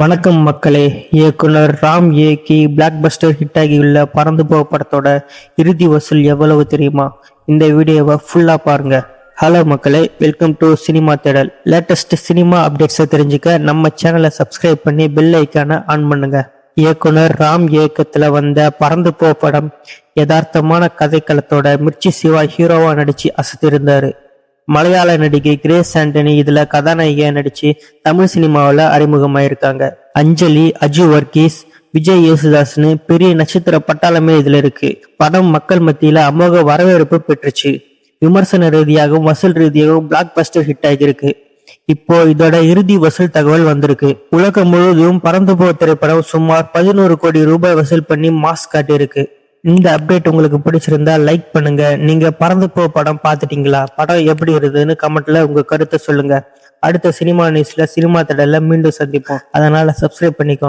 வணக்கம் மக்களே. இயக்குனர் ராம் இயக்கி பிளாக் பஸ்டர் ஹிட் ஆகியுள்ள பறந்து போக படத்தோட இறுதி வசூல் எவ்வளவு தெரியுமா? இந்த வீடியோவை ஃபுல்லா பாருங்க. ஹலோ மக்களே வெல்கம் டு சினிமா தேடல் லேட்டஸ்ட் சினிமா அப்டேட்ஸை தெரிஞ்சுக்க நம்ம சேனலை சப்ஸ்கிரைப் பண்ணி பெல் ஐக்கானை ஆன் பண்ணுங்க. இயக்குனர் ராம் இயக்கத்துல வந்த பறந்து போ படம் யதார்த்தமான கதைக்களத்தோட மிர்ச்சி சிவா ஹீரோவா நடிச்சு அசத்திருந்தாரு. மலையாள நடிகை கிரேஸ் ஆண்டனி இதுல கதாநாயகியா நடிச்சு தமிழ் சினிமாவில் அறிமுகமாயிருக்காங்க. அஞ்சலி அஜு வர்கீஸ் விஜய் யேசுதாஸ்னு பெரிய நட்சத்திர பட்டாளமே இதுல இருக்கு. படம் மக்கள் மத்தியில அமோக வரவேற்பு பெற்றுச்சு. விமர்சன ரீதியாகவும் வசூல் ரீதியாகவும் பிளாக் பஸ்டர் ஹிட் ஆகியிருக்கு. இப்போ இதோட இறுதி வசூல் தகவல் வந்திருக்கு. உலகம் முழுவதும் பறந்து போக திரைப்படம் சுமார் பதினோரு கோடி ரூபாய் வசூல் பண்ணி மாஸ் காட்டியிருக்கு. இந்த அப்டேட் உங்களுக்கு பிடிச்சிருந்தா லைக் பண்ணுங்க. நீங்க பறந்து போ படம் பார்த்துட்டீங்களா? படம் எப்படி இருந்ததுன்னு கமெண்ட்ல உங்க கருத்தை சொல்லுங்க. அடுத்த சினிமா நியூஸ்ல சினிமா தடல மீண்டும் சந்திப்போம். அதனால சப்ஸ்கிரைப் பண்ணிக்கோ